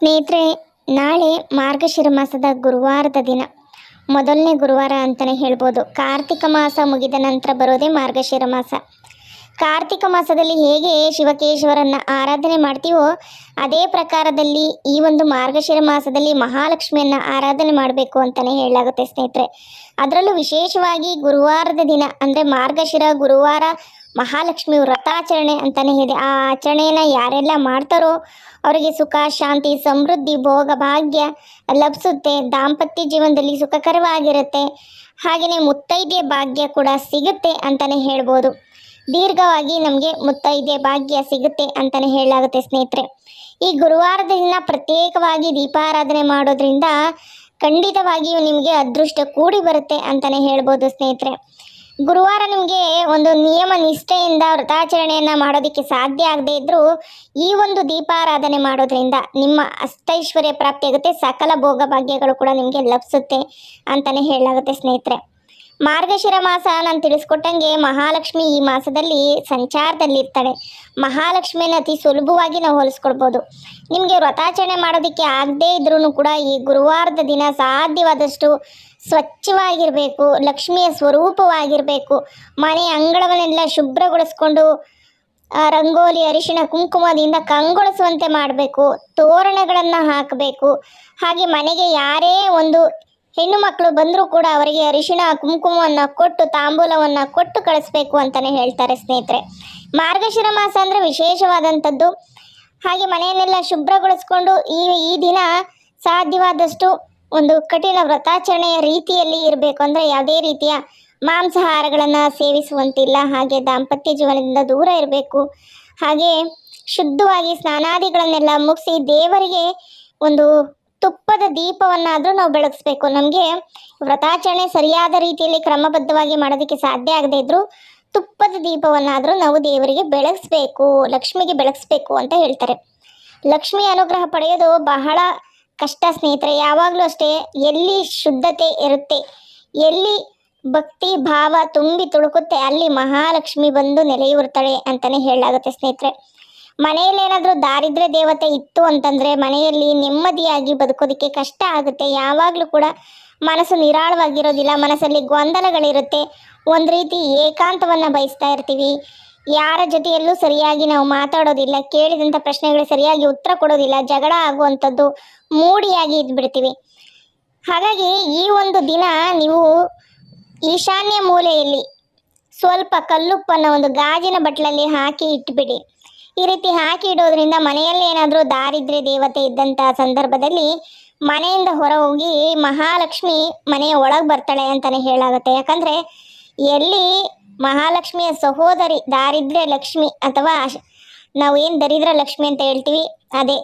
ಸ್ನೇಹಿತರೆ, ನಾಳೆ ಮಾರ್ಗಶಿರ ಮಾಸದ ಗುರುವಾರದ ದಿನ. ಮೊದಲನೇ ಗುರುವಾರ ಅಂತಲೇ ಹೇಳ್ಬೋದು. ಕಾರ್ತಿಕ ಮಾಸ ಮುಗಿದ ನಂತರ ಬರೋದೇ ಮಾರ್ಗಶಿರ ಮಾಸ. ಕಾರ್ತಿಕ ಮಾಸದಲ್ಲಿ ಹೇಗೆ ಶಿವಕೇಶ್ವರನ್ನ ಆರಾಧನೆ ಮಾಡ್ತೀವೋ, ಅದೇ ಪ್ರಕಾರದಲ್ಲಿ ಈ ಒಂದು ಮಾರ್ಗಶಿರ ಮಾಸದಲ್ಲಿ ಮಹಾಲಕ್ಷ್ಮಿಯನ್ನು ಆರಾಧನೆ ಮಾಡಬೇಕು ಅಂತಲೇ ಹೇಳಲಾಗುತ್ತೆ ಸ್ನೇಹಿತರೆ. ಅದರಲ್ಲೂ ವಿಶೇಷವಾಗಿ ಗುರುವಾರದ ದಿನ, ಅಂದರೆ ಮಾರ್ಗಶಿರ ಗುರುವಾರ ಮಹಾಲಕ್ಷ್ಮಿ ವ್ರತಾಚರಣೆ ಅಂತಲೇ ಇದೆ. ಆ ಆಚರಣೆಯನ್ನು ಯಾರೆಲ್ಲ ಮಾಡ್ತಾರೋ ಅವರಿಗೆ ಸುಖ, ಶಾಂತಿ, ಸಮೃದ್ಧಿ, ಭೋಗ, ಭಾಗ್ಯ ಲಭಿಸುತ್ತೆ. ದಾಂಪತ್ಯ ಜೀವನದಲ್ಲಿ ಸುಖಕರವಾಗಿರುತ್ತೆ. ಹಾಗೆಯೇ ಮುತ್ತೈದೆ ಭಾಗ್ಯ ಕೂಡ ಸಿಗುತ್ತೆ ಅಂತಲೇ ಹೇಳ್ಬೋದು. ದೀರ್ಘವಾಗಿ ನಮಗೆ ಮುತ್ತೈದೆ ಭಾಗ್ಯ ಸಿಗುತ್ತೆ ಅಂತಲೇ ಹೇಳಲಾಗುತ್ತೆ ಸ್ನೇಹಿತರೆ. ಈ ಗುರುವಾರದ ದಿನ ಪ್ರತ್ಯೇಕವಾಗಿ ದೀಪಾರಾಧನೆ ಮಾಡೋದ್ರಿಂದ ಖಂಡಿತವಾಗಿಯೂ ನಿಮಗೆ ಅದೃಷ್ಟ ಕೂಡಿ ಬರುತ್ತೆ ಅಂತಲೇ ಹೇಳ್ಬೋದು ಸ್ನೇಹಿತರೆ. ಗುರುವಾರ ನಿಮಗೆ ಒಂದು ನಿಯಮ ನಿಷ್ಠೆಯಿಂದ ವ್ರತಾಚರಣೆಯನ್ನು ಮಾಡೋದಕ್ಕೆ ಸಾಧ್ಯ ಆಗದೇ ಇದ್ದರೂ ಈ ಒಂದು ದೀಪಾರಾಧನೆ ಮಾಡೋದ್ರಿಂದ ನಿಮ್ಮ ಅಷ್ಟೈಶ್ವರ್ಯ ಪ್ರಾಪ್ತಿಯಾಗುತ್ತೆ ಸಕಲ ಭೋಗ ಭಾಗ್ಯಗಳು ಕೂಡ ನಿಮಗೆ ಲಭಿಸುತ್ತೆ ಅಂತಲೇ ಹೇಳಲಾಗುತ್ತೆ ಸ್ನೇಹಿತರೆ. ಮಾರ್ಗಶಿರ ಮಾಸ ನಾನು ತಿಳಿಸ್ಕೊಟ್ಟಂಗೆ ಮಹಾಲಕ್ಷ್ಮಿ ಈ ಮಾಸದಲ್ಲಿ ಸಂಚಾರದಲ್ಲಿರ್ತಾಳೆ ಮಹಾಲಕ್ಷ್ಮಿಯನ್ನು ಅತಿ ಸುಲಭವಾಗಿ ನಾವು ಹೋಲಿಸ್ಕೊಳ್ಬೋದು. ನಿಮಗೆ ವ್ರತಾಚರಣೆ ಮಾಡೋದಕ್ಕೆ ಆಗದೇ ಇದ್ರೂ ಕೂಡ ಈ ಗುರುವಾರದ ದಿನ ಸಾಧ್ಯವಾದಷ್ಟು ಸ್ವಚ್ಛವಾಗಿರಬೇಕು, ಲಕ್ಷ್ಮಿಯ ಸ್ವರೂಪವಾಗಿರಬೇಕು, ಮನೆ ಅಂಗಳವನ್ನೆಲ್ಲ ಶುಭ್ರಗೊಳಿಸ್ಕೊಂಡು ರಂಗೋಲಿ ಅರಿಶಿನ ಕುಂಕುಮದಿಂದ ಕಂಗೊಳಿಸುವಂತೆ ಮಾಡಬೇಕು, ತೋರಣಗಳನ್ನು ಹಾಕಬೇಕು. ಹಾಗೆ ಮನೆಗೆ ಯಾರೇ ಒಂದು ಹೆಣ್ಣು ಮಕ್ಕಳು ಬಂದರೂ ಕೂಡ ಅವರಿಗೆ ಅರಿಶಿಣ, ಕುಂಕುಮವನ್ನು ಕೊಟ್ಟು, ತಾಂಬೂಲವನ್ನು ಕೊಟ್ಟು ಕಳಿಸ್ಬೇಕು ಅಂತಲೇ ಹೇಳ್ತಾರೆ ಸ್ನೇಹಿತರೆ. ಮಾರ್ಗಶಿರ ಮಾಸ ಅಂದರೆ ವಿಶೇಷವಾದಂಥದ್ದು. ಹಾಗೆ ಮನೆಯನ್ನೆಲ್ಲ ಶುಭ್ರಗೊಳಿಸ್ಕೊಂಡು ಈ ಈ ದಿನ ಸಾಧ್ಯವಾದಷ್ಟು ಒಂದು ಕಠಿಣ ವ್ರತಾಚರಣೆಯ ರೀತಿಯಲ್ಲಿ ಇರಬೇಕು ಅಂದರೆ ಯಾವುದೇ ರೀತಿಯ ಮಾಂಸಾಹಾರಗಳನ್ನು ಸೇವಿಸುವಂತಿಲ್ಲ. ಹಾಗೆ ದಾಂಪತ್ಯ ಜೀವನದಿಂದ ದೂರ ಇರಬೇಕು. ಹಾಗೆ ಶುದ್ಧವಾಗಿ ಸ್ನಾನಾದಿಗಳನ್ನೆಲ್ಲ ಮುಗಿಸಿ ದೇವರಿಗೆ ಒಂದು ತುಪ್ಪದ ದೀಪವನ್ನಾದರೂ ನಾವು ಬೆಳಗಿಸ್ಬೇಕು. ನಮಗೆ ವ್ರತಾಚರಣೆ ಸರಿಯಾದ ರೀತಿಯಲ್ಲಿ ಕ್ರಮಬದ್ಧವಾಗಿ ಮಾಡೋದಕ್ಕೆ ಸಾಧ್ಯ ಆಗದೇ ಇದ್ದರೂ ತುಪ್ಪದ ದೀಪವನ್ನಾದರೂ ನಾವು ದೇವರಿಗೆ ಬೆಳಗಿಸ್ಬೇಕು, ಲಕ್ಷ್ಮಿಗೆ ಬೆಳಗಿಸ್ಬೇಕು ಅಂತ ಹೇಳ್ತಾರೆ. ಲಕ್ಷ್ಮಿ ಅನುಗ್ರಹ ಪಡೆಯೋದು ಬಹಳ ಕಷ್ಟ ಸ್ನೇಹಿತರೆ, ಯಾವಾಗಲೂ ಅಷ್ಟೇ ಎಲ್ಲಿ ಶುದ್ಧತೆ ಇರುತ್ತೆ, ಎಲ್ಲಿ ಭಕ್ತಿ ಭಾವ ತುಂಬಿ ತುಳುಕುತ್ತೆ, ಅಲ್ಲಿ ಮಹಾಲಕ್ಷ್ಮಿ ಬಂದು ನೆಲೆಯೂರ್ತಾಳೆ ಅಂತಲೇ ಹೇಳಲಾಗುತ್ತೆ ಸ್ನೇಹಿತರೆ. ಮನೆಯಲ್ಲಿ ಏನಾದರೂ ದಾರಿದ್ರ್ಯ ದೇವತೆ ಇತ್ತು ಅಂತಂದರೆ ಮನೆಯಲ್ಲಿ ನೆಮ್ಮದಿಯಾಗಿ ಬದುಕೋದಕ್ಕೆ ಕಷ್ಟ ಆಗುತ್ತೆ. ಯಾವಾಗಲೂ ಕೂಡ ಮನಸ್ಸು ನಿರಾಳವಾಗಿರೋದಿಲ್ಲ, ಮನಸ್ಸಲ್ಲಿ ಗೊಂದಲಗಳಿರುತ್ತೆ. ಒಂದು ರೀತಿ ಏಕಾಂತವನ್ನು ಬಯಸ್ತಾ ಇರ್ತೀವಿ. ಯಾರ ಜೊತೆಯಲ್ಲೂ ಸರಿಯಾಗಿ ನಾವು ಮಾತಾಡೋದಿಲ್ಲ ಕೇಳಿದಂಥ ಪ್ರಶ್ನೆಗಳಿಗೆ ಸರಿಯಾಗಿ ಉತ್ತರ ಕೊಡೋದಿಲ್ಲ, ಜಗಳ ಆಗುವಂಥದ್ದು ಮೂಡಿಯಾಗಿ ಇದ್ಬಿಡ್ತೀವಿ. ಹಾಗಾಗಿ ಈ ಒಂದು ದಿನ ನೀವು ಈಶಾನ್ಯ ಮೂಲೆಯಲ್ಲಿ ಸ್ವಲ್ಪ ಕಲ್ಲುಪ್ಪನ್ನು ಒಂದು ಗಾಜಿನ ಬಟ್ಲಲ್ಲಿ ಹಾಕಿ ಇಟ್ಬಿಡಿ. ಈ ರೀತಿ ಹಾಕಿ ಇಡೋದ್ರಿಂದ ಮನೆಯಲ್ಲಿ ಏನಾದರೂ ದಾರಿದ್ರ್ಯ ದೇವತೆ ಇದ್ದಂಥ ಸಂದರ್ಭದಲ್ಲಿ ಮನೆಯಿಂದ ಹೊರ ಹೋಗಿ ಮಹಾಲಕ್ಷ್ಮಿ ಮನೆಯ ಒಳಗೆ ಬರ್ತಾಳೆ ಅಂತಲೇ ಹೇಳಾಗುತ್ತೆ. ಯಾಕಂದರೆ ಎಲ್ಲಿ ಮಹಾಲಕ್ಷ್ಮಿಯ ಸಹೋದರಿ ದಾರಿದ್ರ್ಯ ಲಕ್ಷ್ಮಿ ಅಥವಾ ನಾವು ಏನು ದರಿದ್ರ ಲಕ್ಷ್ಮಿ ಅಂತ ಹೇಳ್ತೀವಿ? ಅದೇ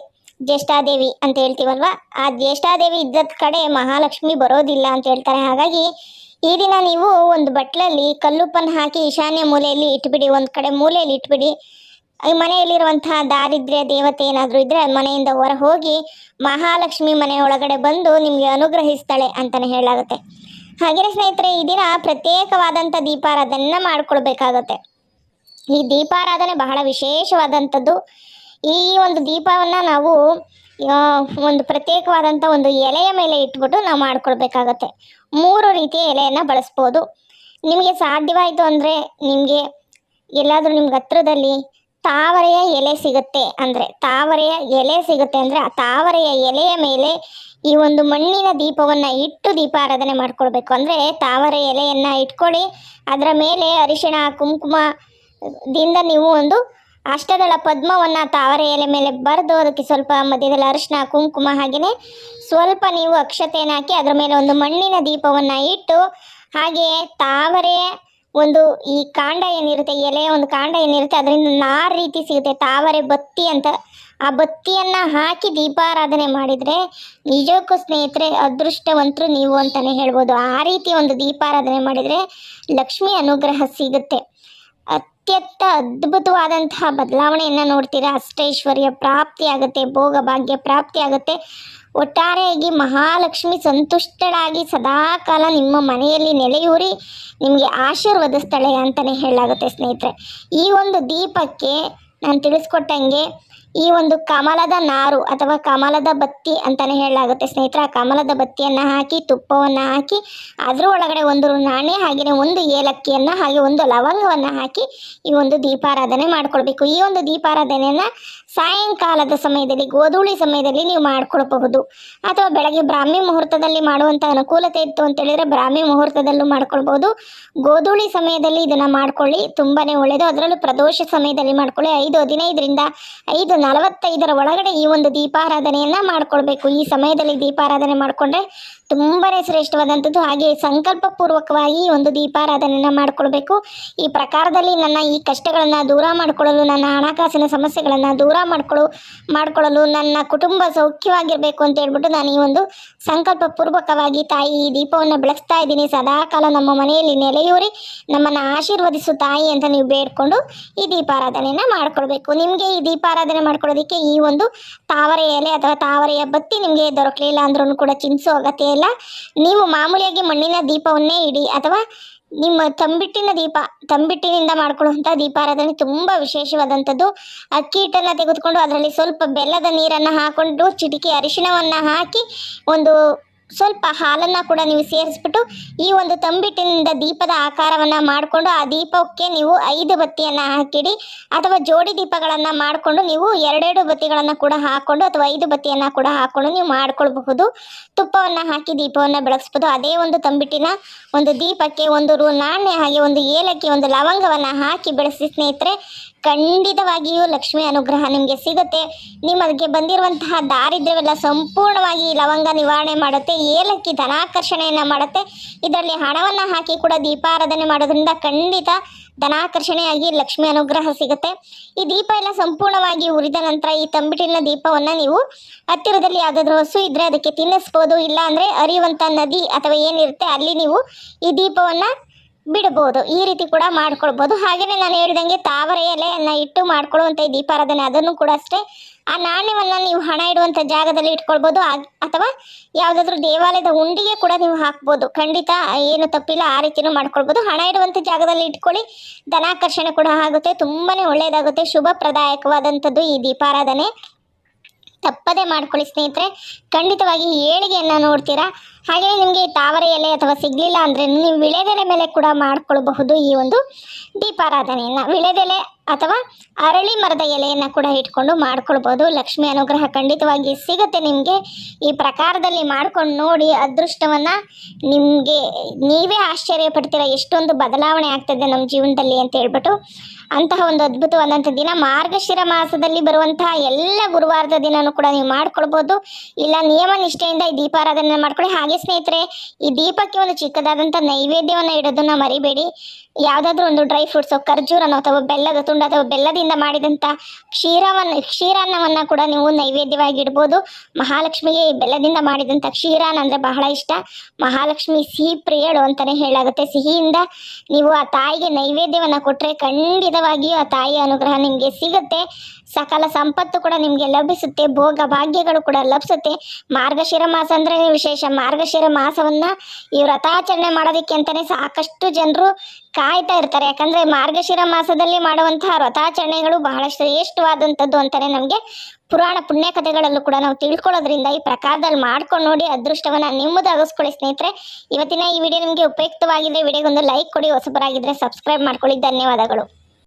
ಜ್ಯೇಷ್ಠಾದೇವಿ ಅಂತ ಹೇಳ್ತೀವಲ್ವ? ಆ ಜ್ಯೇಷ್ಠಾದೇವಿ ಇದ್ದದ ಕಡೆ ಮಹಾಲಕ್ಷ್ಮಿ ಬರೋದಿಲ್ಲ ಅಂತ ಹೇಳ್ತಾರೆ. ಹಾಗಾಗಿ ಈ ದಿನ ನೀವು ಒಂದು ಬಟ್ಲಲ್ಲಿ ಕಲ್ಲುಪ್ಪನ್ನು ಹಾಕಿ ಈಶಾನ್ಯ ಮೂಲೆಯಲ್ಲಿ ಇಟ್ಬಿಡಿ, ಒಂದು ಕಡೆ ಮೂಲೆಯಲ್ಲಿ ಇಟ್ಬಿಡಿ. ಈ ಮನೆಯಲ್ಲಿರುವಂತಹ ದಾರಿದ್ರ್ಯ ದೇವತೆ ಏನಾದರೂ ಇದ್ದರೆ ಮನೆಯಿಂದ ಹೊರ ಹೋಗಿ ಮಹಾಲಕ್ಷ್ಮಿ ಮನೆ ಒಳಗಡೆ ಬಂದು ನಿಮಗೆ ಅನುಗ್ರಹಿಸ್ತಾಳೆ ಅಂತಲೇ ಹೇಳಾಗುತ್ತೆ ಹಾಗೆಯೇ ಸ್ನೇಹಿತರೆ, ಈ ದಿನ ಪ್ರತ್ಯೇಕವಾದಂಥ ದೀಪಾರಾಧನೆಯನ್ನ ಮಾಡ್ಕೊಳ್ಬೇಕಾಗತ್ತೆ. ಈ ದೀಪಾರಾಧನೆ ಬಹಳ ವಿಶೇಷವಾದಂಥದ್ದು. ಈ ಒಂದು ದೀಪವನ್ನು ನಾವು ಒಂದು ಪ್ರತ್ಯೇಕವಾದಂಥ ಒಂದು ಎಲೆಯ ಮೇಲೆ ಇಟ್ಬಿಟ್ಟು ನಾವು ಮಾಡ್ಕೊಳ್ಬೇಕಾಗತ್ತೆ. ಮೂರು ರೀತಿಯ ಎಲೆಯನ್ನು ಬಳಸ್ಬೋದು. ನಿಮಗೆ ಸಾಧ್ಯವಾಯಿತು ಅಂದರೆ ನಿಮಗೆ, ಎಲ್ಲಾದರೂ ನಿಮ್ಗೆ ಹತ್ರದಲ್ಲಿ ತಾವರೆಯ ಎಲೆ ಸಿಗುತ್ತೆ ಅಂದರೆ ತಾವರೆಯ ಎಲೆ ಸಿಗುತ್ತೆ ಅಂದರೆ ಆ ತಾವರೆಯ ಎಲೆಯ ಮೇಲೆ ಈ ಒಂದು ಮಣ್ಣಿನ ದೀಪವನ್ನು ಇಟ್ಟು ದೀಪಾರಾಧನೆ ಮಾಡ್ಕೊಳ್ಬೇಕು ಅಂದರೆ ತಾವರೆ ಎಲೆಯನ್ನು ಇಟ್ಕೊಳ್ಳಿ, ಅದರ ಮೇಲೆ ಅರಿಶಿಣ, ಕುಂಕುಮ, ದಿಂದ ನೀವು ಒಂದು ಅಷ್ಟದಳ ಪದ್ಮವನ್ನು ತಾವರೆ ಎಲೆ ಮೇಲೆ ಬರೆದು ಅದಕ್ಕೆ ಸ್ವಲ್ಪ ಮಧ್ಯದಲ್ಲಿ ಅರಿಶಿನ ಕುಂಕುಮ ಹಾಗೆಯೇ ಸ್ವಲ್ಪ ನೀವು ಅಕ್ಷತೆಯನ್ನು ಹಾಕಿ ಅದರ ಮೇಲೆ ಒಂದು ಮಣ್ಣಿನ ದೀಪವನ್ನು ಇಟ್ಟು ಹಾಗೆಯೇ ತಾವರೆಯ ಒಂದು ಈ ಕಾಂಡ ಏನಿರುತ್ತೆ ಎಲೆಯ ಒಂದು ಕಾಂಡ ಏನಿರುತ್ತೆ, ಅದರಿಂದ ನಾರು ರೀತಿ ಸಿಗುತ್ತೆ, ತಾವರೆ ಬತ್ತಿ ಅಂತ. ಆ ಬತ್ತಿಯನ್ನು ಹಾಕಿ ದೀಪಾರಾಧನೆ ಮಾಡಿದರೆ ನಿಜಕ್ಕೂ ಸ್ನೇಹಿತರೆ, ಅದೃಷ್ಟವಂತರು ನೀವು ಅಂತಲೇ ಹೇಳ್ಬೋದು. ಆ ರೀತಿ ಒಂದು ದೀಪಾರಾಧನೆ ಮಾಡಿದರೆ ಲಕ್ಷ್ಮಿ ಅನುಗ್ರಹ ಸಿಗುತ್ತೆ. ಅತ್ಯಂತ ಅದ್ಭುತವಾದಂತಹ ಬದಲಾವಣೆಯನ್ನು ನೋಡ್ತೀರಾ? ಅಷ್ಟೈಶ್ವರ್ಯ ಪ್ರಾಪ್ತಿ ಆಗುತ್ತೆ, ಭೋಗ ಭಾಗ್ಯ ಪ್ರಾಪ್ತಿ ಆಗುತ್ತೆ. ಒಟ್ಟಾರೆಯಾಗಿ ಮಹಾಲಕ್ಷ್ಮಿ ಸಂತುಷ್ಟಳಾಗಿ ಸದಾಕಾಲ ನಿಮ್ಮ ಮನೆಯಲ್ಲಿ ನೆಲೆಯೂರಿ ನಿಮಗೆ ಆಶೀರ್ವದಿಸ್ತಾಳೆ ಅಂತಲೇ ಹೇಳಲಾಗುತ್ತೆ ಸ್ನೇಹಿತರೆ. ಈ ಒಂದು ದೀಪಕ್ಕೆ ನಾನು ತಿಳಿಸ್ಕೊಟ್ಟಂಗೆ ಈ ಒಂದು ಕಮಲದ ನಾರು ಅಥವಾ ಕಮಲದ ಬತ್ತಿ ಅಂತಾನೆ ಹೇಳಲಾಗುತ್ತೆ. ಸ್ನೇಹಿತರ ಕಮಲದ ಬತ್ತಿಯನ್ನು ಹಾಕಿ, ತುಪ್ಪವನ್ನು ಹಾಕಿ ಅದರ ಒಳಗಡೆ ಒಂದು ನಾಣ್ಯ ಹಾಗೆ ಒಂದು ಏಲಕ್ಕಿಯನ್ನು ಹಾಗೆ ಒಂದು ಲವಂಗವನ್ನು ಹಾಕಿ ಈ ಒಂದು ದೀಪಾರಾಧನೆ ಮಾಡ್ಕೊಳ್ಬೇಕು. ಈ ಒಂದು ದೀಪಾರಾಧನೆಯನ್ನು ಸಾಯಂಕಾಲದ ಸಮಯದಲ್ಲಿ, ಗೋಧೂಳಿ ಸಮಯದಲ್ಲಿ ನೀವು ಮಾಡ್ಕೊಳ್ಬಹುದು. ಅಥವಾ ಬೆಳಗ್ಗೆ ಬ್ರಾಹ್ಮಿ ಮುಹೂರ್ತದಲ್ಲಿ ಮಾಡುವಂಥ ಅನುಕೂಲತೆ ಇತ್ತು ಅಂತ ಹೇಳಿದ್ರೆ ಬ್ರಾಹ್ಮಿ ಮುಹೂರ್ತದಲ್ಲೂ ಮಾಡ್ಕೊಳ್ಬಹುದು. ಗೋಧೂಳಿ ಸಮಯದಲ್ಲಿ ಇದನ್ನು ಮಾಡ್ಕೊಳ್ಳಿ, ತುಂಬಾನೇ ಒಳ್ಳೆಯದು ಅದರಲ್ಲೂ ಪ್ರದೋಷ ಸಮಯದಲ್ಲಿ ಮಾಡ್ಕೊಳ್ಳಿ. ಐದು, ಹದಿನೈದರಿಂದ ಐದು ನಲವತ್ತೈದರ ಒಳಗಡೆ ಈ ಒಂದು ದೀಪಾರಾಧನೆಯನ್ನು ಮಾಡ್ಕೊಳ್ಬೇಕು. ಈ ಸಮಯದಲ್ಲಿ ದೀಪಾರಾಧನೆ ಮಾಡಿಕೊಂಡ್ರೆ ತುಂಬಾನೇ ಶ್ರೇಷ್ಠವಾದಂಥದ್ದು. ಹಾಗೆ ಸಂಕಲ್ಪ ಪೂರ್ವಕವಾಗಿ ಒಂದು ದೀಪಾರಾಧನೆಯನ್ನು ಮಾಡಿಕೊಳ್ಬೇಕು ಈ ಪ್ರಕಾರದಲ್ಲಿ ನನ್ನ ಈ ಕಷ್ಟಗಳನ್ನು ದೂರ ಮಾಡಿಕೊಳ್ಳಲು, ನನ್ನ ಹಣಕಾಸಿನ ಸಮಸ್ಯೆಗಳನ್ನು ದೂರ ಮಾಡಿಕೊಳ್ಳು ಮಾಡಿಕೊಳ್ಳಲು ನನ್ನ ಕುಟುಂಬ ಸೌಖ್ಯವಾಗಿರಬೇಕು ಅಂತ ಹೇಳ್ಬಿಟ್ಟು ನಾನು ಈ ಒಂದು ಸಂಕಲ್ಪ ಪೂರ್ವಕವಾಗಿ ತಾಯಿ ಈ ದೀಪವನ್ನು ಬೆಳಗ್ತಾ ಇದ್ದೀನಿ. ಸದಾಕಾಲ ನಮ್ಮ ಮನೆಯಲ್ಲಿ ನೆಲೆಯೂರಿ, ನಮ್ಮನ್ನು ಆಶೀರ್ವದಿಸು ತಾಯಿ ಅಂತ ನೀವು ಬೇಡ್ಕೊಂಡು ಈ ದೀಪಾರಾಧನೆಯನ್ನು ಮಾಡಿಕೊಳ್ಬೇಕು ನಿಮಗೆ ಈ ದೀಪಾರಾಧನೆ ಮಾಡ್ಕೊಳ್ಳೋದಕ್ಕೆ ಈ ಒಂದು ತಾವರೆ ಎಲೆ ಅಥವಾ ತಾವರೆಯ ಬತ್ತಿ ನಿಮಗೆ ದೊರಕಲಿಲ್ಲ ಅಂದ್ರೂ ಕೂಡ ಚಿಂತಿಸೋ ಅಗತ್ಯ ಇಲ್ಲ. ನೀವು ಮಾಮೂಲಿಯಾಗಿ ಮಣ್ಣಿನ ದೀಪವನ್ನೇ ಇಡಿ ಅಥವಾ ನಿಮ್ಮ ತಂಬಿಟ್ಟಿನ ದೀಪ, ತಂಬಿಟ್ಟಿನಿಂದ ಮಾಡ್ಕೊಳ್ಳುವಂಥ ದೀಪಾರಾಧನೆ ತುಂಬ ವಿಶೇಷವಾದಂಥದ್ದು. ಅಕ್ಕಿ ಹಿಟ್ಟನ್ನು ತೆಗೆದುಕೊಂಡು ಅದರಲ್ಲಿ ಸ್ವಲ್ಪ ಬೆಲ್ಲದ ನೀರನ್ನು ಹಾಕೊಂಡು ಚಿಟಿಕೆ ಅರಿಶಿಣವನ್ನು ಹಾಕಿ ಒಂದು ಸ್ವಲ್ಪ ಹಾಲನ್ನು ಕೂಡ ನೀವು ಸೇರಿಸ್ಬಿಟ್ಟು ಈ ಒಂದು ತಂಬಿಟ್ಟಿನಿಂದ ದೀಪದ ಆಕಾರವನ್ನು ಮಾಡಿಕೊಂಡು ಆ ದೀಪಕ್ಕೆ ನೀವು ಐದು ಬತ್ತಿಯನ್ನು ಹಾಕಿಡಿ ಅಥವಾ ಜೋಡಿ ದೀಪಗಳನ್ನು ಮಾಡಿಕೊಂಡು ನೀವು ಎರಡೆರಡು ಬತ್ತಿಗಳನ್ನು ಕೂಡ ಹಾಕ್ಕೊಂಡು ಅಥವಾ ಐದು ಬತ್ತಿಯನ್ನು ಕೂಡ ಹಾಕ್ಕೊಂಡು ನೀವು ಮಾಡ್ಕೊಳ್ಬಹುದು. ತುಪ್ಪವನ್ನು ಹಾಕಿ ದೀಪವನ್ನು ಬೆಳಗಿಸ್ಬೋದು. ಅದೇ ಒಂದು ತಂಬಿಟ್ಟಿನ ಒಂದು ದೀಪಕ್ಕೆ ಒಂದು ರು ನಾಣ್ಯ ಹಾಗೆ ಒಂದು ಏಲಕ್ಕಿ ಒಂದು ಲವಂಗವನ್ನು ಹಾಕಿ ಬೆಳೆಸಿ ಸ್ನೇಹಿತರೆ ಖಂಡಿತವಾಗಿಯೂ ಲಕ್ಷ್ಮಿ ಅನುಗ್ರಹ ನಿಮಗೆ ಸಿಗುತ್ತೆ. ನಿಮಗೆ ಬಂದಿರುವಂತಹ ದಾರಿದ್ರ್ಯವೆಲ್ಲ ಸಂಪೂರ್ಣವಾಗಿ ಲವಂಗ ನಿವಾರಣೆ ಮಾಡುತ್ತೆ, ಏಲಕ್ಕಿ ಧನಾಕರ್ಷಣೆಯನ್ನು ಮಾಡುತ್ತೆ. ಇದರಲ್ಲಿ ಹಣವನ್ನು ಹಾಕಿ ಕೂಡ ದೀಪಾರಾಧನೆ ಮಾಡೋದ್ರಿಂದ ಖಂಡಿತ ಧನಾಕರ್ಷಣೆಯಾಗಿ ಲಕ್ಷ್ಮಿ ಅನುಗ್ರಹ ಸಿಗುತ್ತೆ. ಈ ದೀಪ ಎಲ್ಲ ಸಂಪೂರ್ಣವಾಗಿ ಉರಿದ ನಂತರ ಈ ತಂಬಿಟ್ಟಿನ ದೀಪವನ್ನು ನೀವು ಹತ್ತಿರದಲ್ಲಿ ಯಾವುದಾದ್ರೂ ಹಸು ಇದ್ದರೆ ಅದಕ್ಕೆ ತಿನ್ನಿಸ್ಬೋದು ಇಲ್ಲ ಅಂದರೆ ಹರಿಯುವಂಥ ನದಿ ಅಥವಾ ಏನಿರುತ್ತೆ ಅಲ್ಲಿ ನೀವು ಈ ದೀಪವನ್ನು ಬಿಡ್ಬೋದು. ಈ ರೀತಿ ಕೂಡ ಮಾಡ್ಕೊಳ್ಬೋದು. ಹಾಗೆಯೇ ನಾನು ಹೇಳಿದಂಗೆ ತಾವರೆ ಎಲೆಯನ್ನು ಇಟ್ಟು ಮಾಡ್ಕೊಳ್ಳುವಂಥ ದೀಪಾರಾಧನೆ ಅದನ್ನು ಕೂಡ ಅಷ್ಟೇ. ಆ ನಾಣ್ಯವನ್ನು ನೀವು ಹಣ ಇಡುವಂಥ ಜಾಗದಲ್ಲಿ ಇಟ್ಕೊಳ್ಬೋದು. ಅಥವಾ ಯಾವುದಾದ್ರೂ ದೇವಾಲಯದ ಉಂಡಿಗೆ ಕೂಡ ನೀವು ಹಾಕ್ಬೋದು. ಖಂಡಿತ ಏನು ತಪ್ಪಿಲ್ಲ, ಆ ರೀತಿನೂ ಮಾಡ್ಕೊಳ್ಬೋದು. ಹಣ ಇಡುವಂಥ ಜಾಗದಲ್ಲಿ ಇಟ್ಕೊಳ್ಳಿ. ಧನಾಕರ್ಷಣೆ ಕೂಡ ಆಗುತ್ತೆ. ತುಂಬಾ ಒಳ್ಳೆಯದಾಗುತ್ತೆ ಶುಭಪ್ರದಾಯಕವಾದಂಥದ್ದು ಈ ದೀಪಾರಾಧನೆ. ತಪ್ಪದೆ ಮಾಡ್ಕೊಳ್ಳಿ ಸ್ನೇಹಿತರೆ. ಖಂಡಿತವಾಗಿ ಏಳಿಗೆಯನ್ನು ನೋಡ್ತೀರಾ? ಹಾಗೆ ನಿಮಗೆ ತಾವರೆ ಎಲೆ ಅಥವಾ ಸಿಗಲಿಲ್ಲ ಅಂದರೆ ನೀವು ವಿಳೆದೆಲೆ ಮೇಲೆ ಕೂಡ ಮಾಡ್ಕೊಳ್ಬಹುದು ಈ ಒಂದು ದೀಪಾರಾಧನೆಯನ್ನು. ವಿಳೆದೆಲೆ ಅಥವಾ ಅರಳಿ ಮರದ ಎಲೆಯನ್ನು ಕೂಡ ಇಟ್ಕೊಂಡು ಮಾಡ್ಕೊಳ್ಬೋದು ಲಕ್ಷ್ಮಿ ಅನುಗ್ರಹ ಖಂಡಿತವಾಗಿ ಸಿಗುತ್ತೆ ನಿಮಗೆ. ಈ ಪ್ರಕಾರದಲ್ಲಿ ಮಾಡ್ಕೊಂಡು ನೋಡಿ ಅದೃಷ್ಟವನ್ನು ನಿಮಗೆ ನೀವೇ ಆಶ್ಚರ್ಯ ಪಡ್ತೀರ ಎಷ್ಟೊಂದು ಬದಲಾವಣೆ ಆಗ್ತದೆ ನಮ್ಮ ಜೀವನದಲ್ಲಿ ಅಂತ ಹೇಳ್ಬಿಟ್ಟು. ಅಂತಹ ಒಂದು ಅದ್ಭುತವಾದಂಥ ದಿನ. ಮಾರ್ಗಶಿರ ಮಾಸದಲ್ಲಿ ಬರುವಂತಹ ಎಲ್ಲ ಗುರುವಾರದ ದಿನನೂ ಕೂಡ ನೀವು ಮಾಡ್ಕೊಳ್ಬೋದು. ಇಲ್ಲ, ನಿಯಮ ನಿಷ್ಠೆಯಿಂದ ಈ ದೀಪಾರಾಧನೆ ಮಾಡ್ಕೊಳ್ಳಿ. ಹಾಗೆ ಸ್ನೇಹಿತರೆ, ಈ ದೀಪಕ್ಕೆ ಒಂದು ಚಿಕ್ಕದಾದಂಥ ನೈವೇದ್ಯವನ್ನು ಇಡೋದನ್ನ ಮರಿಬೇಡಿ. ಯಾವುದಾದ್ರೂ ಒಂದು ಡ್ರೈ ಫ್ರೂಟ್ಸು ಖರ್ಜೂರನೋ ಅಥವಾ ಬೆಲ್ಲದ ತುಂಡು ಅಥವಾ ಬೆಲ್ಲದಿಂದ ಮಾಡಿದಂಥ ಕ್ಷೀರವನ್ನು, ಕ್ಷೀರಾನ್ನವನ್ನು ಕೂಡ ನೀವು ನೈವೇದ್ಯವಾಗಿ ಇಡ್ಬೋದು. ಮಹಾಲಕ್ಷ್ಮಿಗೆ ಬೆಲ್ಲದಿಂದ ಮಾಡಿದಂಥ ಕ್ಷೀರಾನ್ನ ಅಂದರೆ ಬಹಳ ಇಷ್ಟ. ಮಹಾಲಕ್ಷ್ಮಿ ಸಿಹಿ ಪ್ರಿಯಳು ಅಂತಲೇ ಹೇಳಾಗುತ್ತೆ. ಸಿಹಿಯಿಂದ ನೀವು ಆ ತಾಯಿಗೆ ನೈವೇದ್ಯವನ್ನು ಕೊಟ್ಟರೆ ಖಂಡಿತವಾಗಿಯೂ ಆ ತಾಯಿಯ ಅನುಗ್ರಹ ನಿಮಗೆ ಸಿಗುತ್ತೆ. ಸಕಲ ಸಂಪತ್ತು ಕೂಡ ನಿಮಗೆ ಲಭಿಸುತ್ತೆ, ಭೋಗ ಭಾಗ್ಯಗಳು ಕೂಡ ಲಭಿಸುತ್ತೆ. ಮಾರ್ಗಶಿರ ಮಾಸ ಅಂದ್ರೆ ವಿಶೇಷ? ಮಾರ್ಗಶಿರ ಮಾಸವನ್ನ ಈ ವ್ರತಾಚರಣೆ ಮಾಡೋದಕ್ಕೆ ಅಂತಾನೆ ಸಾಕಷ್ಟು ಜನರು ಕಾಯ್ತಾ ಇರ್ತಾರೆ. ಯಾಕಂದ್ರೆ ಮಾರ್ಗಶಿರ ಮಾಸದಲ್ಲಿ ಮಾಡುವಂತಹ ವ್ರತಾಚರಣೆಗಳು ಬಹಳ ಶ್ರೇಷ್ಠವಾದಂಥದ್ದು ಅಂತಾನೆ ನಮಗೆ ಪುರಾಣ ಪುಣ್ಯ ಕಥೆಗಳಲ್ಲೂ ಕೂಡ ನಾವು ತಿಳ್ಕೊಳ್ಳೋದ್ರಿಂದ ಈ ಪ್ರಕಾರದಲ್ಲಿ ಮಾಡ್ಕೊಂಡು ನೋಡಿ ಅದೃಷ್ಟವನ್ನ ನಿಮ್ಮದಾಗಿಸ್ಕೊಳ್ಳಿ ಸ್ನೇಹಿತರೆ. ಇವತ್ತಿನ ಈ ವಿಡಿಯೋ ನಿಮಗೆ ಉಪಯುಕ್ತವಾಗಿದೆ. ವಿಡಿಯೋಗೊಂದು ಲೈಕ್ ಕೊಡಿ, ಹೊಸಬರಾಗಿದ್ರೆ ಸಬ್ಸ್ಕ್ರೈಬ್ ಮಾಡ್ಕೊಳ್ಳಿ. ಧನ್ಯವಾದಗಳು.